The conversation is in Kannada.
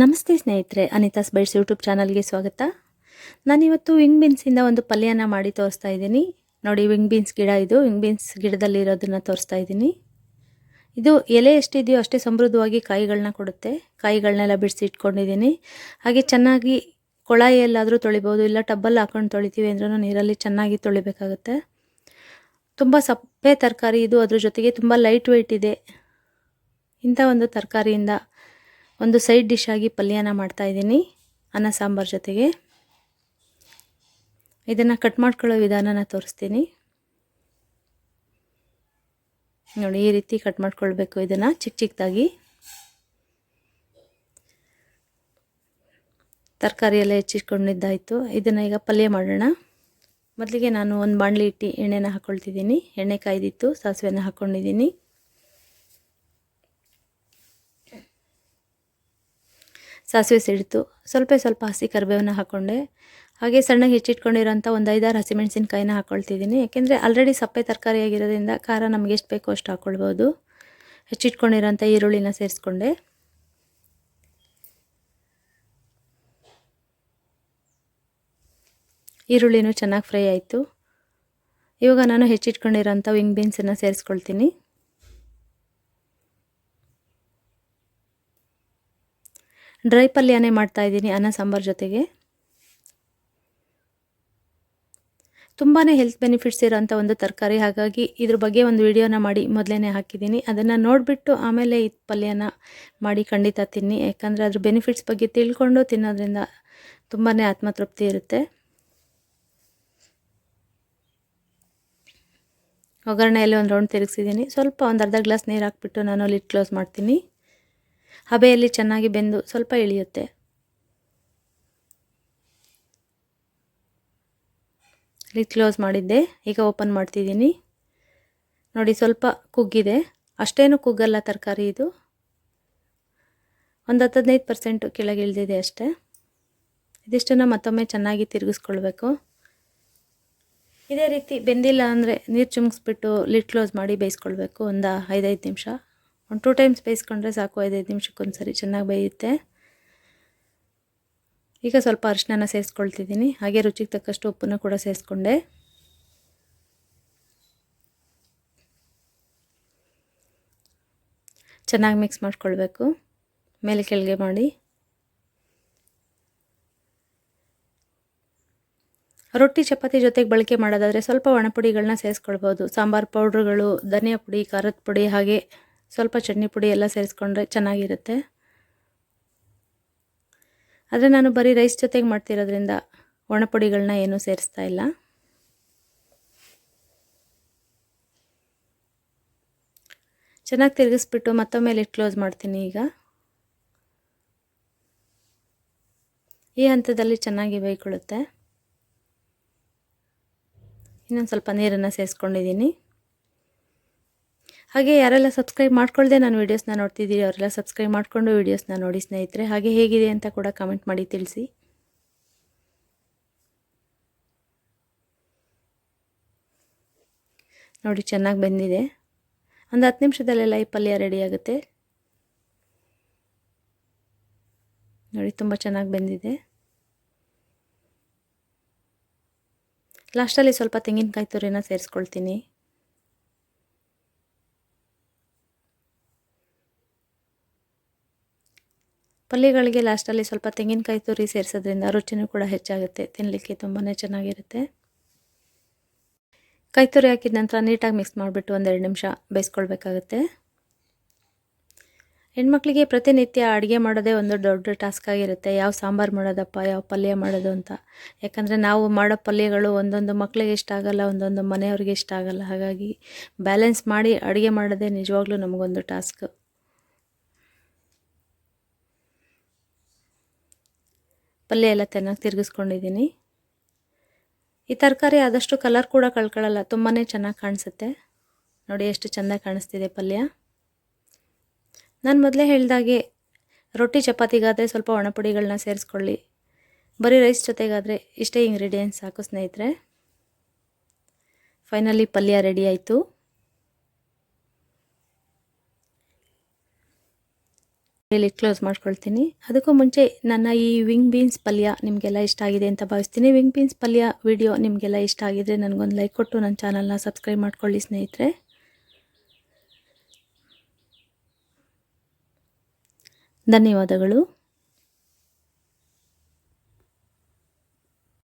ನಮಸ್ತೆ ಸ್ನೇಹಿತರೆ ಅನಿತಾಸ್ ಬೈಟ್ಸ್ ಯೂಟ್ಯೂಬ್ ಚಾನಲ್ಗೆ ಸ್ವಾಗತ. ನಾನಿವತ್ತು ವಿಂಗ್ ಬೀನ್ಸಿಂದ ಒಂದು ಪಲ್ಯನ ಮಾಡಿ ತೋರಿಸ್ತಾ ಇದ್ದೀನಿ. ನೋಡಿ ವಿಂಗ್ ಬೀನ್ಸ್ ಗಿಡ ಇದು. ವಿಂಗ್ ಬೀನ್ಸ್ ಗಿಡದಲ್ಲಿ ಇರೋದನ್ನು ತೋರಿಸ್ತಾ ಇದ್ದೀನಿ. ಇದು ಎಲೆ ಎಷ್ಟಿದೆಯೋ ಅಷ್ಟೇ ಸಮೃದ್ಧವಾಗಿ ಕಾಯಿಗಳನ್ನ ಕೊಡುತ್ತೆ. ಕಾಯಿಗಳನ್ನೆಲ್ಲ ಬಿಡಿಸಿ ಇಟ್ಕೊಂಡಿದ್ದೀನಿ. ಹಾಗೆ ಚೆನ್ನಾಗಿ ಕೊಳಾಯಿಯಲ್ಲಾದರೂ ತೊಳಿಬೋದು, ಇಲ್ಲ ಟಬ್ಬಲ್ಲಿ ಹಾಕೊಂಡು ತೊಳಿತೀವಿ ಅಂದ್ರೂ ನೀರಲ್ಲಿ ಚೆನ್ನಾಗಿ ತೊಳಿಬೇಕಾಗುತ್ತೆ. ತುಂಬ ಸಪ್ಪೆ ತರಕಾರಿ ಇದು. ಅದ್ರ ಜೊತೆಗೆ ತುಂಬ ಲೈಟ್ ವೆಯ್ಟ್ ಇದೆ. ಇಂಥ ಒಂದು ತರಕಾರಿಯಿಂದ ಒಂದು ಸೈಡ್ ಡಿಶ್ ಆಗಿ ಪಲ್ಯನ ಮಾಡ್ತಾಯಿದ್ದೀನಿ ಅನ್ನ ಸಾಂಬಾರು ಜೊತೆಗೆ. ಇದನ್ನು ಕಟ್ ಮಾಡ್ಕೊಳ್ಳೋ ವಿಧಾನನ ತೋರಿಸ್ತೀನಿ. ನೋಡಿ, ಈ ರೀತಿ ಕಟ್ ಮಾಡ್ಕೊಳ್ಬೇಕು ಇದನ್ನು ಚಿಕ್ಕ ಚಿಕ್ಕದಾಗಿ ತರಕಾರಿ ಎಲ್ಲ ಹೆಚ್ಚಿಟ್ಕೊಂಡಿದ್ದಾಯಿತು. ಇದನ್ನು ಈಗ ಪಲ್ಯ ಮಾಡೋಣ. ಮೊದಲಿಗೆ ನಾನು ಒಂದು ಬಾಣಲಿ ಇಟ್ಟು ಎಣ್ಣೆನ ಹಾಕ್ಕೊಳ್ತಿದ್ದೀನಿ ಎಣ್ಣೆ ಕಾಯ್ದಿತ್ತು, ಸಾಸಿವೆನ ಹಾಕ್ಕೊಂಡಿದ್ದೀನಿ ಸಾಸಿವೆ ಸಿಡಿತು. ಸ್ವಲ್ಪ ಸ್ವಲ್ಪ ಹಸಿ ಕರಿಬೇವನ್ನ ಹಾಕ್ಕೊಂಡೆ ಹಾಗೆ ಸಣ್ಣಗೆ ಹೆಚ್ಚಿಟ್ಕೊಂಡಿರೋಂಥ ಒಂದು ಐದಾರು ಹಸಿಮೆಣಸಿನ್ಕಾಯಿನ ಹಾಕ್ಕೊಳ್ತಿದ್ದೀನಿ ಯಾಕೆಂದರೆ ಆಲ್ರೆಡಿ ಸಪ್ಪೆ ತರಕಾರಿ ಆಗಿರೋದ್ರಿಂದ ಖಾರ ನಮಗೆ ಎಷ್ಟು ಬೇಕೋ ಅಷ್ಟು ಹಾಕ್ಕೊಳ್ಬೋದು ಹೆಚ್ಚಿಟ್ಕೊಂಡಿರೋಂಥ ಈರುಳ್ಳಿನ ಸೇರಿಸ್ಕೊಂಡೆ. ಈರುಳ್ಳಿನೂ ಚೆನ್ನಾಗಿ ಫ್ರೈ ಆಯಿತು. ಇವಾಗ ನಾನು ಹೆಚ್ಚಿಟ್ಕೊಂಡಿರೋಂಥ ವಿಂಗ್ ಬೀನ್ಸನ್ನು ಸೇರಿಸ್ಕೊಳ್ತೀನಿ. ಡ್ರೈ ಪಲ್ಯನೇ ಮಾಡ್ತಾಯಿದ್ದೀನಿ ಅನ್ನ, ಸಾಂಬಾರು ಜೊತೆಗೆ. ತುಂಬಾ ಹೆಲ್ತ್ ಬೆನಿಫಿಟ್ಸ್ ಇರೋಂಥ ಒಂದು ತರಕಾರಿ. ಹಾಗಾಗಿ ಇದ್ರ ಬಗ್ಗೆ ಒಂದು ವಿಡಿಯೋನ ಮಾಡಿ ಮೊದಲೇ ಹಾಕಿದ್ದೀನಿ. ಅದನ್ನು ನೋಡಿಬಿಟ್ಟು ಆಮೇಲೆ ಈ ಪಲ್ಯನ ಮಾಡಿ ಖಂಡಿತ ತಿನ್ನಿ. ಯಾಕಂದರೆ ಅದ್ರ ಬೆನಿಫಿಟ್ಸ್ ಬಗ್ಗೆ ತಿಳ್ಕೊಂಡು ತಿನ್ನೋದ್ರಿಂದ ತುಂಬಾ ಆತ್ಮತೃಪ್ತಿ ಇರುತ್ತೆ. ಒಗ್ಗರಣೆಯಲ್ಲಿ ಒಂದು ರೌಂಡ್ ತಿರುಗಿಸಿದ್ದೀನಿ. ಸ್ವಲ್ಪ ಒಂದು ಅರ್ಧ ಗ್ಲಾಸ್ ನೀರು ಹಾಕ್ಬಿಟ್ಟು ನಾನು ಲಿಟ್ ಕ್ಲೋಸ್ ಮಾಡ್ತೀನಿ. ಹಬೆಯಲ್ಲಿ ಚೆನ್ನಾಗಿ ಬೆಂದು ಸ್ವಲ್ಪ ಇಳಿಯುತ್ತೆ ಲಿಡ್ ಕ್ಲೋಸ್ ಮಾಡಿದ್ದೆ, ಈಗ ಓಪನ್ ಮಾಡ್ತಿದ್ದೀನಿ. ನೋಡಿ, ಸ್ವಲ್ಪ ಕುಗ್ಗಿದೆ. ಅಷ್ಟೇನು ಕುಗ್ಗಲ್ಲ ತರಕಾರಿ ಇದು. ಒಂದು ಹತ್ತು ಹದಿನೈದು ಪರ್ಸೆಂಟು ಕೆಳಗೆ ಇಳಿದಿದೆ ಅಷ್ಟೇ. ಇದಿಷ್ಟನ್ನು ಮತ್ತೊಮ್ಮೆ ಚೆನ್ನಾಗಿ ತಿರುಗಿಸ್ಕೊಳ್ಬೇಕು. ಇದೇ ರೀತಿ ಬೆಂದಿಲ್ಲ ಅಂದರೆ ನೀರು ಚುಮ್ಗಿಸ್ಬಿಟ್ಟು ಲಿಡ್ ಕ್ಲೋಸ್ ಮಾಡಿ ಬೇಯಿಸ್ಕೊಳ್ಬೇಕು, ಒಂದು ಐದೈದು ನಿಮಿಷ. ಒಂದು ಟೂ ಟೈಮ್ಸ್ ಬೇಯಿಸ್ಕೊಂಡ್ರೆ ಸಾಕು ಐದೈದು ನಿಮಿಷಕ್ಕೊಂದು ಸರಿ ಚೆನ್ನಾಗಿ ಬೇಯುತ್ತೆ. ಈಗ ಸ್ವಲ್ಪ ಅರಿಶಿನ ಸೇರಿಸ್ಕೊಳ್ತಿದ್ದೀನಿ. ಹಾಗೆ ರುಚಿಗೆ ತಕ್ಕಷ್ಟು ಉಪ್ಪನ್ನು ಕೂಡ ಸೇರಿಸ್ಕೊಂಡೆ. ಚೆನ್ನಾಗಿ ಮಿಕ್ಸ್ ಮಾಡ್ಕೊಳ್ಬೇಕು. ಮೇಲೆ ಕೆಳಗೆ ಮಾಡಿ. ರೊಟ್ಟಿ, ಚಪಾತಿ ಜೊತೆಗೆ ಬಳಕೆ ಮಾಡೋದಾದರೆ ಸ್ವಲ್ಪ ಒಣಪುಡಿಗಳನ್ನ ಸೇರಿಸ್ಕೊಳ್ಬೋದು. ಸಾಂಬಾರು ಪೌಡ್ರುಗಳು, ಧನಿಯಾ ಪುಡಿ, ಖಾರದ ಪುಡಿ ಹಾಗೆ ಸ್ವಲ್ಪ ಚಟ್ನಿ ಪುಡಿ ಎಲ್ಲ ಸೇರಿಸ್ಕೊಂಡ್ರೆ ಚೆನ್ನಾಗಿರುತ್ತೆ. ಆದರೆ ನಾನು ಬರೀ ರೈಸ್ ಜೊತೆಗೆ ಮಾಡ್ತಿರೋದ್ರಿಂದ ಒಣಪುಡಿಗಳನ್ನ ಏನೂ ಸೇರಿಸ್ತಾ ಇಲ್ಲ. ಚೆನ್ನಾಗಿ ತಿರುಗಿಸ್ಬಿಟ್ಟು ಮತ್ತೊಮ್ಮೆ ಲಿಟ್ ಕ್ಲೋಸ್ ಮಾಡ್ತೀನಿ ಈಗ. ಈ ಹಂತದಲ್ಲಿ ಚೆನ್ನಾಗಿ ಬೈಕೊಳ್ಳುತ್ತೆ ಇನ್ನೊಂದು ಸ್ವಲ್ಪ ನೀರನ್ನು ಸೇರಿಸ್ಕೊಂಡಿದ್ದೀನಿ. ಹಾಗೆ ಯಾರೆಲ್ಲ ಸಬ್ಸ್ಕ್ರೈಬ್ ಮಾಡ್ಕೊಳ್ಳದೆ ನಾನು ವೀಡಿಯೋಸ್ನ ನೋಡ್ತಿದ್ದೀರಿ ಅವರೆಲ್ಲ ಸಬ್ಸ್ಕ್ರೈಬ್ ಮಾಡಿಕೊಂಡು ವೀಡಿಯೋಸ್ನ ನೋಡಿ ಸ್ನೇಹಿತರೆ. ಹಾಗೆ ಹೇಗಿದೆ ಅಂತ ಕೂಡ ಕಮೆಂಟ್ ಮಾಡಿ ತಿಳಿಸಿ. ನೋಡಿ, ಚೆನ್ನಾಗಿ ಬಂದಿದೆ. ಒಂದು ಹತ್ತು ನಿಮಿಷದಲ್ಲೆಲ್ಲ ಈ ಪಲ್ಯ ರೆಡಿ ಆಗುತ್ತೆ? ನೋಡಿ, ತುಂಬ ಚೆನ್ನಾಗಿ ಬೆಂದಿದೆ. ಲಾಸ್ಟಲ್ಲಿ ಸ್ವಲ್ಪ ತೆಂಗಿನಕಾಯಿ ತುರಿನ ಸೇರಿಸ್ಕೊಳ್ತೀನಿ. ಪಲ್ಯಗಳಿಗೆ ಲಾಸ್ಟಲ್ಲಿ ಸ್ವಲ್ಪ ತೆಂಗಿನಕಾಯಿ ತುರಿ ಸೇರಿಸೋದ್ರಿಂದ ರುಚಿನೂ ಕೂಡ ಹೆಚ್ಚಾಗುತ್ತೆ. ತಿನ್ನಲಿಕ್ಕೆ ತುಂಬಾ ಚೆನ್ನಾಗಿರುತ್ತೆ. ಕಾಯಿ ತುರಿ ಹಾಕಿದ ನಂತರ ನೀಟಾಗಿ ಮಿಕ್ಸ್ ಮಾಡಿಬಿಟ್ಟು ಒಂದೆರಡು ನಿಮಿಷ ಬೇಯಿಸ್ಕೊಳ್ಬೇಕಾಗುತ್ತೆ. ಹೆಣ್ಮಕ್ಳಿಗೆ ಪ್ರತಿನಿತ್ಯ ಅಡುಗೆ ಮಾಡೋದೇ ಒಂದು ದೊಡ್ಡ ಟಾಸ್ಕ್ ಆಗಿರುತ್ತೆ. ಯಾವ ಸಾಂಬಾರು ಮಾಡೋದಪ್ಪ, ಯಾವ ಪಲ್ಯ ಮಾಡೋದು ಅಂತ. ಯಾಕಂದರೆ ನಾವು ಮಾಡೋ ಪಲ್ಯಗಳು ಒಂದೊಂದು ಮಕ್ಕಳಿಗೆ ಇಷ್ಟ ಆಗೋಲ್ಲ, ಒಂದೊಂದು ಮನೆಯವ್ರಿಗೆ ಇಷ್ಟ ಆಗೋಲ್ಲ. ಹಾಗಾಗಿ ಬ್ಯಾಲೆನ್ಸ್ ಮಾಡಿ ಅಡುಗೆ ಮಾಡೋದೇ ನಿಜವಾಗ್ಲೂ ನಮಗೊಂದು ಟಾಸ್ಕ್ ಪಲ್ಯ ಎಲ್ಲ ಚೆನ್ನಾಗಿ ತಿರುಗಿಸ್ಕೊಂಡಿದ್ದೀನಿ. ಈ ತರಕಾರಿ ಆದಷ್ಟು ಕಲರ್ ಕೂಡ ಕಳ್ಕೊಳ್ಳಲ್ಲ ತುಂಬಾ ಚೆನ್ನಾಗಿ ಕಾಣಿಸುತ್ತೆ. ನೋಡಿ ಎಷ್ಟು ಚೆಂದ ಕಾಣಿಸ್ತಿದೆ ಪಲ್ಯ. ನಾನು ಮೊದಲೇ ಹೇಳಿದಾಗೆ ರೊಟ್ಟಿ ಚಪಾತಿಗಾದರೆ ಸ್ವಲ್ಪ ಒಣಪುಡಿಗಳನ್ನ ಸೇರಿಸ್ಕೊಳ್ಳಿ. ಬರೀ ರೈಸ್ ಜೊತೆಗಾದರೆ ಇಷ್ಟೇ ಇಂಗ್ರೀಡಿಯೆಂಟ್ಸ್ ಸಾಕು ಸ್ನೇಹಿತರೆ. ಫೈನಲಿ ಪಲ್ಯ ರೆಡಿ ಆಯಿತು. ಇಲ್ಲಿ ಕ್ಲೋಸ್ ಮಾಡ್ಕೊಳ್ತೀನಿ. ಅದಕ್ಕೂ ಮುಂಚೆ ನನ್ನ ಈ ವಿಂಗ್ ಬೀನ್ಸ್ ಪಲ್ಯ ನಿಮಗೆಲ್ಲ ಇಷ್ಟ ಆಗಿದೆ ಅಂತ ಭಾವಿಸ್ತೀನಿ. ವಿಂಗ್ ಬೀನ್ಸ್ ಪಲ್ಯ ವಿಡಿಯೋ ನಿಮಗೆಲ್ಲ ಇಷ್ಟ ಆಗಿದ್ರೆ ನನಗೊಂದು ಲೈಕ್ ಕೊಟ್ಟು ನನ್ನ ಚಾನಲ್ನ ಸಬ್ಸ್ಕ್ರೈಬ್ ಮಾಡ್ಕೊಳ್ಳಿ ಸ್ನೇಹಿತರೆ. ಧನ್ಯವಾದಗಳು.